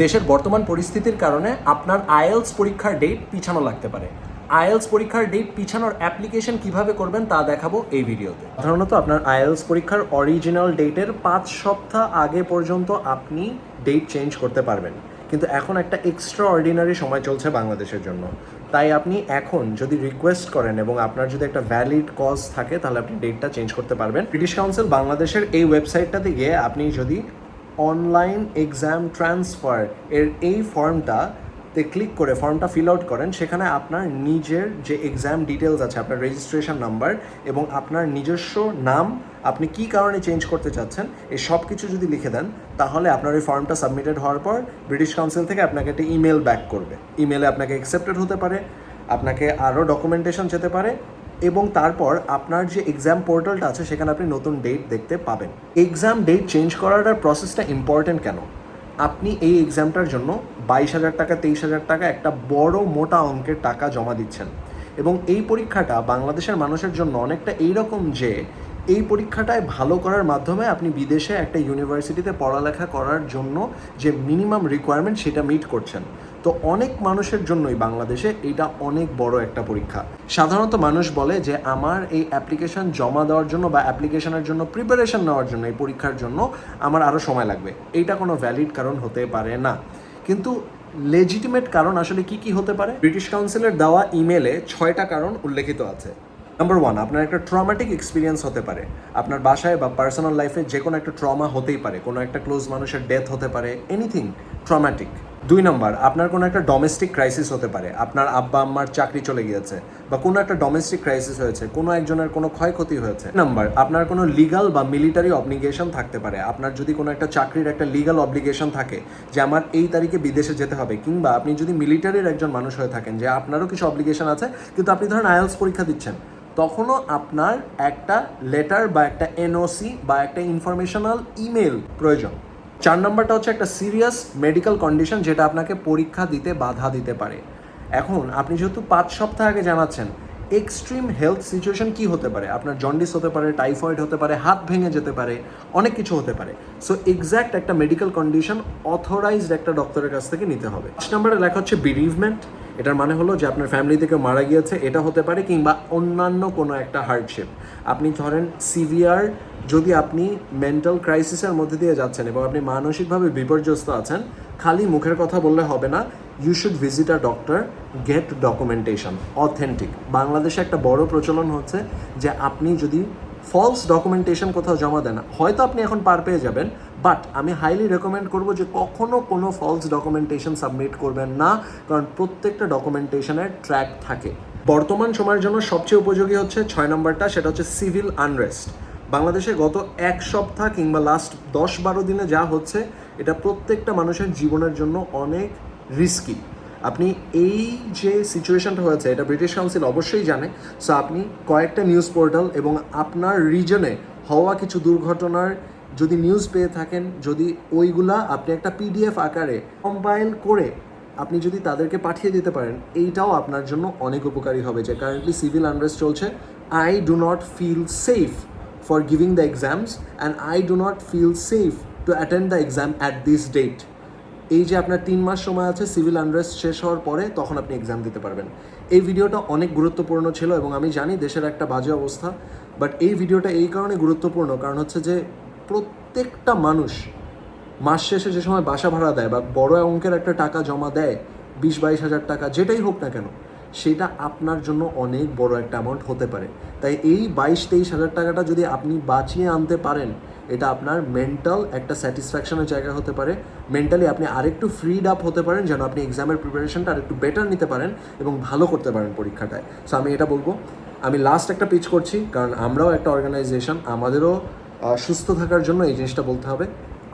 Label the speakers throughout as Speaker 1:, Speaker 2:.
Speaker 1: দেশের বর্তমান পরিস্থিতির কারণে আপনার আইএলস পরীক্ষার ডেট পিছানো লাগতে পারে। আইএলস পরীক্ষার ডেট পিছানোর অ্যাপ্লিকেশন কীভাবে করবেন তা দেখাবো এই ভিডিওতে। সাধারণত আপনার আইএলস পরীক্ষার অরিজিনাল ডেটের পাঁচ সপ্তাহ আগে পর্যন্ত আপনি ডেট চেঞ্জ করতে পারবেন। কিন্তু এখন একটা এক্সট্রা অর্ডিনারি সময় চলছে বাংলাদেশের জন্য। তাই আপনি এখন যদি রিকোয়েস্ট করেন এবং আপনার যদি একটা ভ্যালিড কজ থাকে, তাহলে আপনি ডেটটা চেঞ্জ করতে পারবেন। ব্রিটিশ কাউন্সিল বাংলাদেশের এই ওয়েবসাইটটাতে গিয়ে আপনি যদি অনলাইন এক্সাম ট্রান্সফার এর এই ফর্মটা তে ক্লিক করে ফর্মটা ফিল আউট করেন, সেখানে আপনার নিজের যে এক্সাম ডিটেলস আছে, আপনার রেজিস্ট্রেশন নাম্বার এবং আপনার নিজস্ব নাম, আপনি কী কারণে চেঞ্জ করতে চাচ্ছেন, এই সব কিছু যদি লিখে দেন, তাহলে আপনার ওই ফর্মটা সাবমিটেড হওয়ার পর ব্রিটিশ কাউন্সিল থেকে আপনাকে একটা ইমেল ব্যাক করবে। ইমেলে আপনাকে অ্যাকসেপ্টেড হতে পারে, আপনাকে আরও ডকুমেন্টেশন যেতে পারে এবং তারপর আপনার যে এক্সাম পোর্টালটা আছে, সেখানে আপনি নতুন ডেট দেখতে পাবেন। এক্সাম ডেট চেঞ্জ করার প্রসেসটা ইম্পর্টেন্ট কেন? আপনি এই এক্সামটার জন্য বাইশ হাজার টাকা, তেইশ হাজার টাকা একটা বড়, মোটা অঙ্কের টাকা জমা দিচ্ছেন। এবং এই পরীক্ষাটা বাংলাদেশের মানুষের জন্য অনেকটা এইরকম যে, এই পরীক্ষাটায় ভালো করার মাধ্যমে আপনি বিদেশে একটা ইউনিভার্সিটিতে পড়ালেখা করার জন্য যে মিনিমাম রিকোয়ারমেন্ট সেটা মিট করছেন। তো অনেক মানুষের জন্যই বাংলাদেশে এটা অনেক বড় একটা পরীক্ষা। সাধারণত মানুষ বলে যে আমার এই অ্যাপ্লিকেশন জমা দেওয়ার জন্য বা অ্যাপ্লিকেশনের জন্য প্রিপারেশন নেওয়ার জন্য, এই পরীক্ষার জন্য আমার আরও সময় লাগবে। এইটা কোনো ভ্যালিড কারণ হতে পারে না। কিন্তু লেজিটিমেট কারণ আসলে কি কি হতে পারে? ব্রিটিশ কাউন্সিলের দেওয়া ইমেলে ছয়টা কারণ উল্লেখিত আছে। নাম্বার ওয়ান আপনার একটা ট্রমাটিক এক্সপিরিয়েন্স হতে পারে। আপনার বাসায় বা পার্সোনাল লাইফে যে কোনো একটা ট্রমা হতেই পারে। কোনো একটা ক্লোজ মানুষের ডেথ হতে পারে। এনিথিং ট্রমাটিক দুই নম্বর, আপনার কোনো একটা ডোমেস্টিক ক্রাইসিস হতে পারে। আপনার আব্বা, আম্মার চাকরি চলে গিয়েছে বা কোনো একটা ডোমেস্টিক ক্রাইসিস হয়েছে, কোনো একজনের কোনো ক্ষয়ক্ষতি হয়েছে। নাম্বার, আপনার কোনো লিগাল বা মিলিটারি অবলিগেশন থাকতে পারে। আপনার যদি কোনো একটা চাকরির একটা লিগাল অবলিগেশন থাকে যে আমার এই তারিখে বিদেশে যেতে হবে, কিংবা আপনি যদি মিলিটারির একজন মানুষ হয়ে থাকেন যে আপনারও কিছু অবলিগেশন আছে, কিন্তু আপনি ধরেন আইএলস পরীক্ষা দিচ্ছেন, তখনও আপনার একটা লেটার বা একটা এনওসি বা একটা ইনফরমেশনাল ইমেল প্রয়োজন। চার নম্বরটা হচ্ছে একটা সিরিয়াস মেডিকেল কন্ডিশন যেটা আপনাকে পরীক্ষা দিতে বাধা দিতে পারে। এখন আপনি যেহেতু পাঁচ সপ্তাহ আগে জানাচ্ছেন এক্সট্রিম হেলথ সিচুয়েশন কি হতে পারে? আপনার জন্ডিস হতে পারে টাইফয়েড হতে পারে, হাত ভেঙে যেতে পারে, অনেক কিছু হতে পারে। সো এক্স্যাক্ট একটা মেডিকেল কন্ডিশন অথরাইজড একটা ডক্টরের কাছ থেকে নিতে হবে। পাঁচ নম্বরে লেখা হচ্ছে বিরিভমেন্ট এটার মানে হলো যে আপনার ফ্যামিলি থেকে মারা গিয়েছে, এটা হতে পারে কিংবা অন্যান্য কোনো একটা হার্ডশিপ আপনি ধরেন সিভিয়ার যদি আপনি মেন্টাল ক্রাইসিসের মধ্যে দিয়ে যাচ্ছেন এবং আপনি মানসিকভাবে বিপর্যস্ত আছেন, খালি মুখের কথা বললে হবে না। You should visit a doctor get documentation authentic বাংলাদেশে একটা বড় প্রচলন হচ্ছে যে আপনি যদি ফলস ডকুমেন্টেশন কোথাও জমা দেন, হয়তো আপনি এখন পার পেয়ে যাবেন বাট আমি হাইলি রেকমেন্ড করব যে কখনো কোনো ফলস ডকুমেন্টেশন সাবমিট করবেন না, কারণ প্রত্যেকটা ডকুমেন্টেশনের ট্র্যাক থাকে। বর্তমান সময়ের জন্য সবচেয়ে উপযোগী হচ্ছে ছয় নম্বরটা, সেটা হচ্ছে সিভিল আনরেস্ট বাংলাদেশে গত এক সপ্তাহ কিংবা লাস্ট দশ বারো দিনে যা হচ্ছে, এটা প্রত্যেকটা মানুষের জীবনের জন্য অনেক রিস্কি আপনি এই যে সিচুয়েশনটা হয়েছে, এটা ব্রিটিশ কাউন্সিল অবশ্যই জানে। সো আপনি কয়েকটা নিউজ পোর্টাল এবং আপনার রিজনে হওয়া কিছু দুর্ঘটনার যদি নিউজ পেয়ে থাকেন, যদি ওইগুলা আপনি একটা পিডিএফ আকারে কম্পাইল করে আপনি যদি তাদেরকে পাঠিয়ে দিতে পারেন, এইটাও আপনার জন্য অনেক উপকারী হবে। যে কারেন্টলি সিভিল আনরেস্ট চলছে I do not feel safe for giving the exams and I do not feel safe to attend the exam at this date এই যে আপনার তিন মাস সময় আছে সিভিল আনরেস্ট শেষ হওয়ার পরে তখন আপনি এক্সাম দিতে পারবেন। এই ভিডিওটা অনেক গুরুত্বপূর্ণ ছিল এবং আমি জানি দেশের একটা বাজে অবস্থা বাট এই ভিডিওটা এই কারণে গুরুত্বপূর্ণ, কারণ হচ্ছে যে প্রত্যেকটা মানুষ মাস শেষে যে সময় বাসা ভাড়া দেয় বা বড় অঙ্কের একটা টাকা জমা দেয়, বিশ বাইশ হাজার টাকা, যেটাই হোক না কেন সেটা আপনার জন্য অনেক বড় একটা অ্যামাউন্ট হতে পারে। তাই এই বাইশ তেইশ হাজার টাকাটা যদি আপনি বাঁচিয়ে আনতে পারেন, এটা আপনার মেন্টাল একটা স্যাটিসফ্যাকশনের জায়গা হতে পারে। মেন্টালি আপনি আরেকটু ফ্রিড আপ হতে পারেন, যেন আপনি এক্সামের প্রিপারেশনটা আরেকটু বেটার নিতে পারেন এবং ভালো করতে পারেন পরীক্ষাটায়। সো আমি এটা বলব। আমি লাস্ট একটা পিচ করছি, কারণ আমরাও একটা অর্গানাইজেশন আমাদেরও সুস্থ থাকার জন্য এই জিনিসটা বলতে হবে।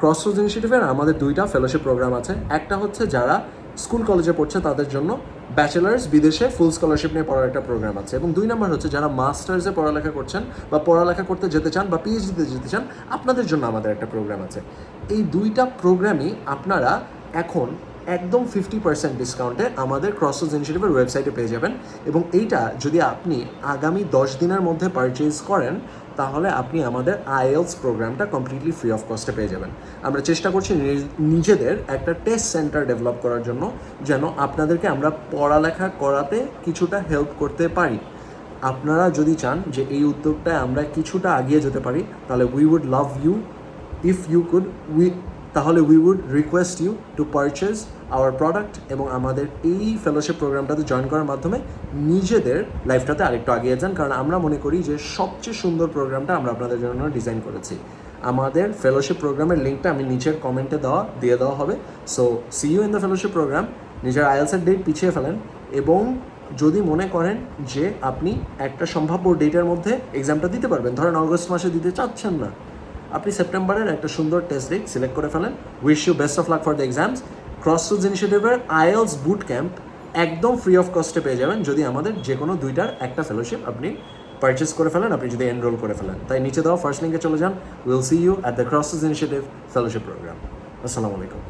Speaker 1: ক্রসরোজ ইনিশিয়েটিভের আমাদের দুইটা ফেলোশিপ প্রোগ্রাম আছে। একটা হচ্ছে যারা স্কুল কলেজে পড়ছে তাদের জন্য ব্যাচেলার্স, বিদেশে ফুল স্কলারশিপ নিয়ে পড়ার একটা প্রোগ্রাম আছে। এবং দুই নম্বর হচ্ছে যারা মাস্টার্সে পড়ালেখা করছেন বা পড়ালেখা করতে যেতে চান বা পিএইচডিতে যেতে চান, আপনাদের জন্য আমাদের একটা প্রোগ্রাম আছে। এই দুইটা প্রোগ্রামই আপনারা এখন একদম ফিফটি পার্সেন্ট ডিসকাউন্টে আমাদের ক্রসোজ ইনিশিয়েটিভের ওয়েবসাইটে পেয়ে যাবেন। এবং এইটা যদি আপনি আগামী দশ দিনের মধ্যে পারচেজ করেন, তাহলে আপনি আমাদের আইএলস প্রোগ্রামটা কমপ্লিটলি ফ্রি অফ কস্টে পেয়ে যাবেন। আমরা চেষ্টা করছি নিজ- নিজেদের একটা টেস্ট সেন্টার ডেভেলপ করার জন্য, যেন আপনাদেরকে আমরা পড়ালেখা করাতে কিছুটা হেল্প করতে পারি। আপনারা যদি চান যে এই উদ্যোগটায় আমরা কিছুটা আগিয়ে যেতে পারি, তাহলে we would love you if you could we তাহলে we would request you to purchase our product এবং আমাদের এই ফেলোশিপ প্রোগ্রামটাতে জয়েন করার মাধ্যমে নিজেদের লাইফটাতে আরেকটু আগিয়ে যান। কারণ আমরা মনে করি যে সবচেয়ে সুন্দর প্রোগ্রামটা আমরা আপনাদের জন্য ডিজাইন করেছি। আমাদের ফেলোশিপ প্রোগ্রামের লিঙ্কটা আমি নিচের কমেন্টে দেওয়া, দিয়ে দেওয়া হবে। So see you in the fellowship program নিজের আইএলসের ডেট পিছিয়ে ফেলেন এবং যদি মনে করেন যে আপনি একটা সম্ভাব্য ডেটের মধ্যে এক্সামটা দিতে পারবেন, ধরেন অগস্ট মাসে দিতে চাচ্ছেন না আপনি সেপ্টেম্বরের একটা সুন্দর টেস্ট ডেট সিলেক্ট করে ফেলেন। Wish you best of luck for the exams cross সুজ ইনিশিয়েটিভের আইএলস বুট ক্যাম্প একদম ফ্রি অফ কস্টে পেয়ে যাবেন। যদি আমাদের যে কোনো দুইটার একটা ফেলোশিপ আপনি পারচেস করে ফেলেন, আপনি যদি এনরোল করে ফেলেন। তাই নিচে দেওয়া ফার্স্ট লিঙ্কে চলে যান। Will see you at the cross shoes initiative fellowship programme আসসালামু আলাইকুম।